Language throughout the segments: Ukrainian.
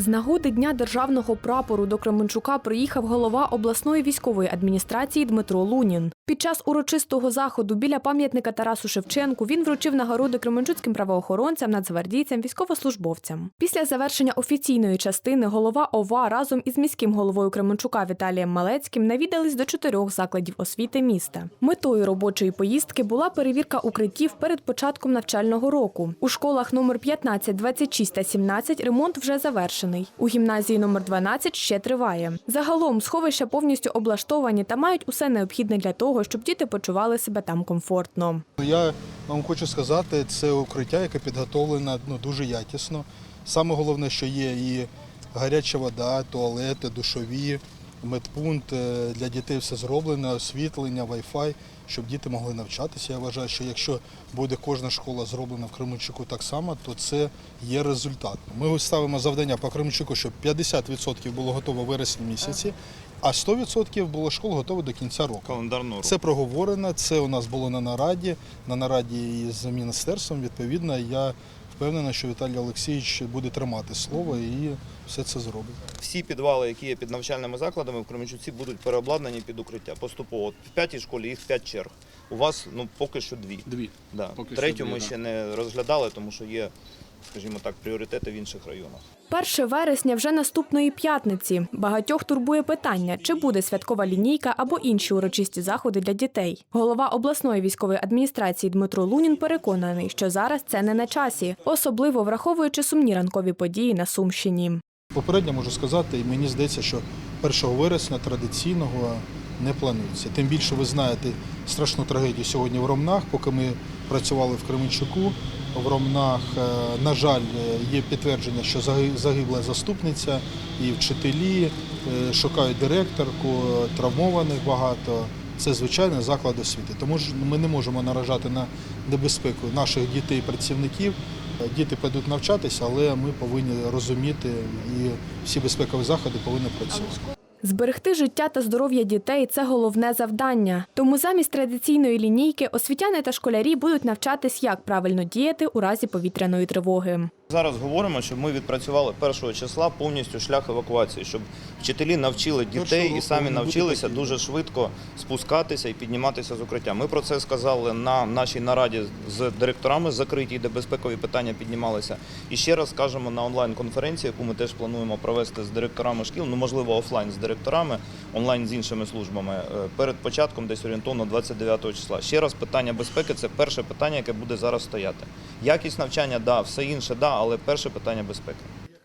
З нагоди Дня державного прапору до Кременчука приїхав голова обласної військової адміністрації Дмитро Лунін. Під час урочистого заходу біля пам'ятника Тарасу Шевченку він вручив нагороди кременчуцьким правоохоронцям, нацгвардійцям, військовослужбовцям. Після завершення офіційної частини голова ОВА разом із міським головою Кременчука Віталієм Малецьким навідались до чотирьох закладів освіти міста. Метою робочої поїздки була перевірка укриттів перед початком навчального року. У школах номер 15, 26 та 17 ремонт вже завершений. У гімназії номер 12 ще триває. Загалом сховища повністю облаштовані та мають усе необхідне для того, щоб діти почували себе там комфортно. Я вам хочу сказати, це укриття, яке підготовлено ну, дуже якісно. Саме головне, що є і гаряча вода, туалети, душові, медпункт. Е, Для дітей все зроблено, освітлення, Wi-Fi, щоб діти могли навчатися. Я вважаю, що якщо буде кожна школа зроблена в Кременчуку так само, то це є результат. Ми ставимо завдання по Кременчуку, щоб 50% було готово в вересні місяці, а 100% було школ готово до кінця року. календарного року. Це проговорено, це у нас було на нараді, на нараді із міністерством. Відповідно, я впевнений, що Віталій Олексійович буде тримати слово і все це зробить. Всі підвали, які є під навчальними закладами в Кременчуці, будуть переобладнані під укриття поступово. От В п'ятій школі їх п'ять черг. У вас ну поки що дві. Дві. Да. Поки що дві, ми да. ще не розглядали, тому що є, скажімо так, пріоритети в інших районах. 1 вересня вже наступної п'ятниці. Багатьох турбує питання, чи буде святкова лінійка або інші урочисті заходи для дітей. Голова обласної військової адміністрації Дмитро Лунін переконаний, що зараз це не на часі, особливо враховуючи сумні ранкові події на Сумщині. Попередньо можу сказати, і мені здається, що 1 вересня традиційного не планується. Тим більше ви знаєте страшну трагедію сьогодні в Ромнах. Поки ми працювали в Кременчуку, в Ромнах, е, на жаль, е, є підтвердження, що загибла заступниця і вчителі е, шукають директорку, травмованих багато. Це звичайний заклад освіти. Тому ж ми не можемо наражати на небезпеку наших дітей працівників. Діти підуть навчатися, але ми повинні розуміти і всі безпекові заходи повинні працювати. Зберегти життя та здоров'я дітей це головне завдання. Тому замість традиційної лінійки освітяни та школярі будуть навчатись, як правильно діяти у разі повітряної тривоги. Зараз говоримо, щоб ми відпрацювали першого числа повністю шлях евакуації, щоб вчителі навчили дітей і самі навчилися дуже швидко спускатися і підніматися з укриття. Ми про це сказали на нашій нараді з директорами закритій, де безпекові питання піднімалися. І ще раз скажемо на онлайн-конференції, яку ми теж плануємо провести з директорами шкіл, ну можливо офлайн з директорами, онлайн з іншими службами е, перед початком, десь орієнтовно 29 числа. Ще раз питання безпеки це перше питання, яке буде зараз стояти. Якість навчання, да, все інше, да, але перше питання безпеки.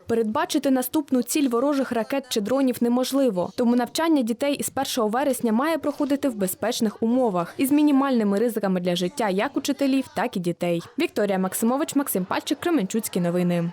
Передбачити наступну ціль ворожих ракет чи дронів неможливо, тому навчання дітей із 1 вересня має проходити в безпечних умовах із мінімальними ризиками для життя як учителів, так і дітей. Вікторія Максимович, Максим Пальчик, Кременчуцькі новини.